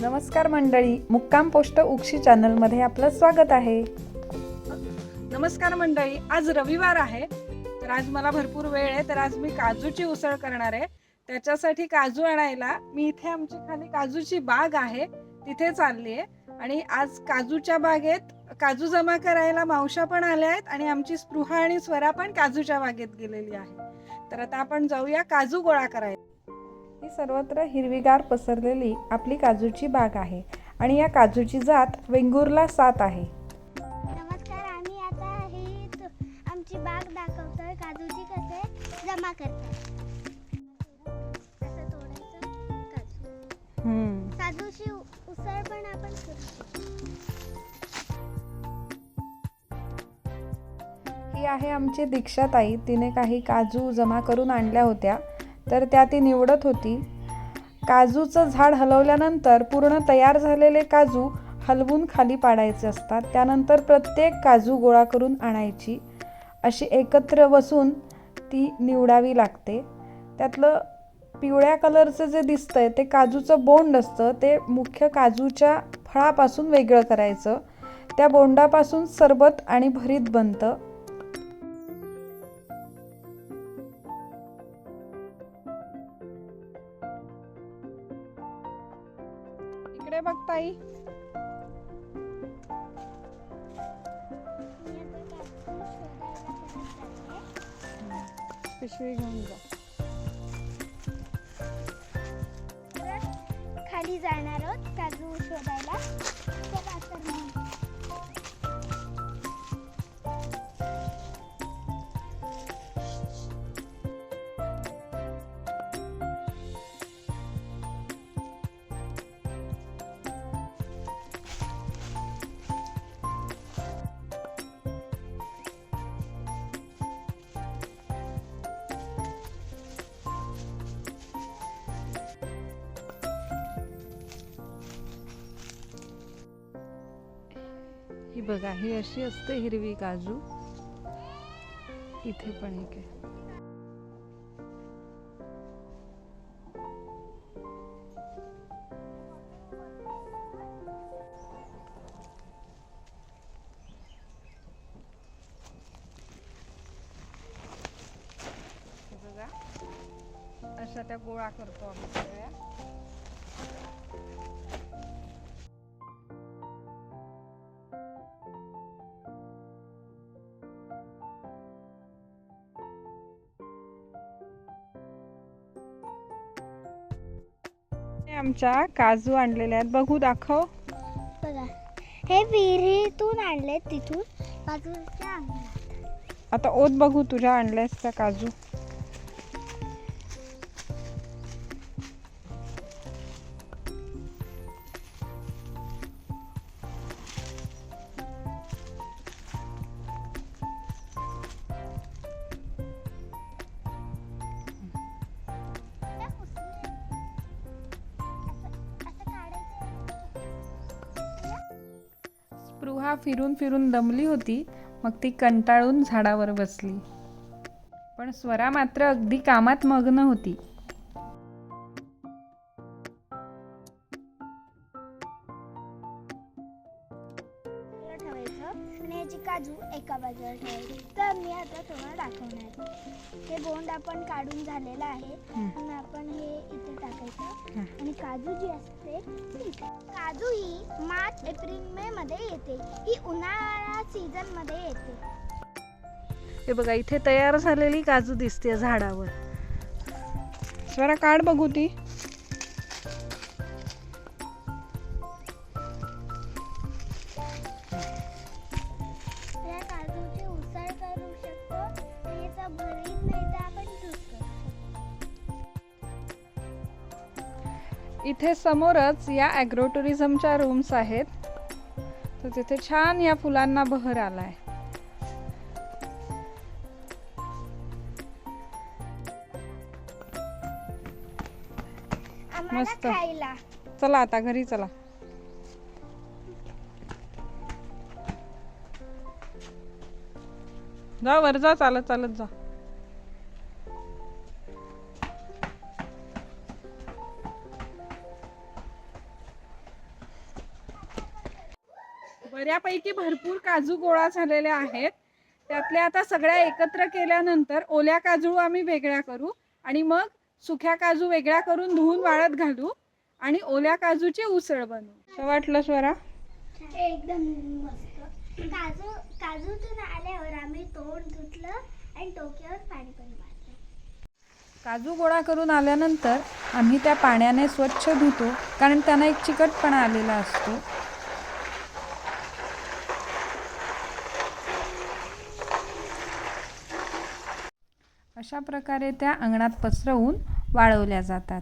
नमस्कार मंडळी मुक्काम पोस्ट उक्षी चॅनलमध्ये आपलं स्वागत आहे. नमस्कार मंडळी आज रविवार आहे तर आज मला भरपूर वेळ आहे तर आज मी काजूची उसळ करणार आहे. त्याच्यासाठी काजू आणायला मी इथे आमची खाली काजूची बाग आहे तिथे चालली आहे. आणि आज काजूच्या बागेत काजू जमा करायला मावशा पण आल्या आहेत आणि आमची स्पृहा आणि स्वरा पण काजूच्या बागेत गेलेली आहे. तर आता आपण जाऊया काजू गोळा करायला. ही सर्वत्र हिरवीगार पसरलेली आपली काजूची बाग आहे आणि या काजूची जात वेंगुर्ला सात आहे. नमस्कार आम्ही आता ही आमची बाग दाखवतोय काजूची कसे जमा करतात. काजूची उसळ पण आपण ही आहे आमची दीक्षाताई. तिने काही काजू जमा करून आणल्या होत्या. तर त्या ती निवडत होती. काजूचं झाड हलवल्यानंतर पूर्ण तयार झालेले काजू हलवून खाली पाडायचे असतात. त्यानंतर प्रत्येक काजू गोळा करून आणायची. अशी एकत्र बसून ती निवडावी लागते. त्यातलं पिवळ्या कलरचं जे दिसतं आहे ते काजूचं बोंड असतं. ते मुख्य काजूच्या फळापासून वेगळं करायचं. त्या बोंडापासून सरबत आणि भरीत बनतं. इकडे बघ ताई. पिशवी घेऊन जा. खाली जाणार आहोत काजू शोधायला. ही बघा ही अशी असते हिरवी काजू. इथे पण एक आहे. हे बघा अशा त्या गोळा करतो आम्ही सगळ्या. आमच्या काजू आणलेल्या आहेत. बघू दाखव. बघा. हे विहिरीतून आणले तिथून अंगणात आता ओत बघू तुझ्या आणल्यास त्या काजू. स्पृहा फिरून फिरून दमली होती मग ती कंटाळून झाडावर बसली. पण स्वरा मात्र अगदी कामात मग्न होती. आणि काजू एका बाजूला ठेवायची तर मी आता तुम्हाला दाखवणार आहे. हे बोंड आपण काढून झालेलं आहे. आणि आपण हे इथे टाकायचं. आणि काजू जी असते ती इथे. काजू ही मार्च एप्रिल मे मध्ये येते. ही उन्हाळा सीझनमध्ये येते. हे बघा इथे तयार झालेली काजू दिसते झाडावर. स्वरा काढ बघू ती. इथे समोरच या ॲग्रो टुरिझमच्या रूम्स आहेत. तर तिथे छान या फुलांना बहर आलाय. आम्हाला मस्त. चला आता घरी चला. जा वर जा चालत चालत जा. बऱ्यापैकी भरपूर काजू गोळा झालेले आहेत. त्यातल्या आता सगळ्या एकत्र केल्यानंतर ओल्या काजू आम्ही वेगळ्या करू आणि मग सुक्या काजू वेगळ्या करून धुवून वाळत घालू आणि ओल्या काजूची उसळ बनवू. असं वाटलं स्वरा? एकदम मस्त. काजू काजूतून आल्यावर आम्ही तोंड धुतलं आणि डोक्यावर पाणी पण मारलं. काजू गोळा करून आल्यानंतर आम्ही त्या पाण्याने स्वच्छ धुतो कारण त्यांना एक चिकटपणा आलेला असतो. अशा प्रकारे त्या अंगणात पसरवून वाळवल्या जातात.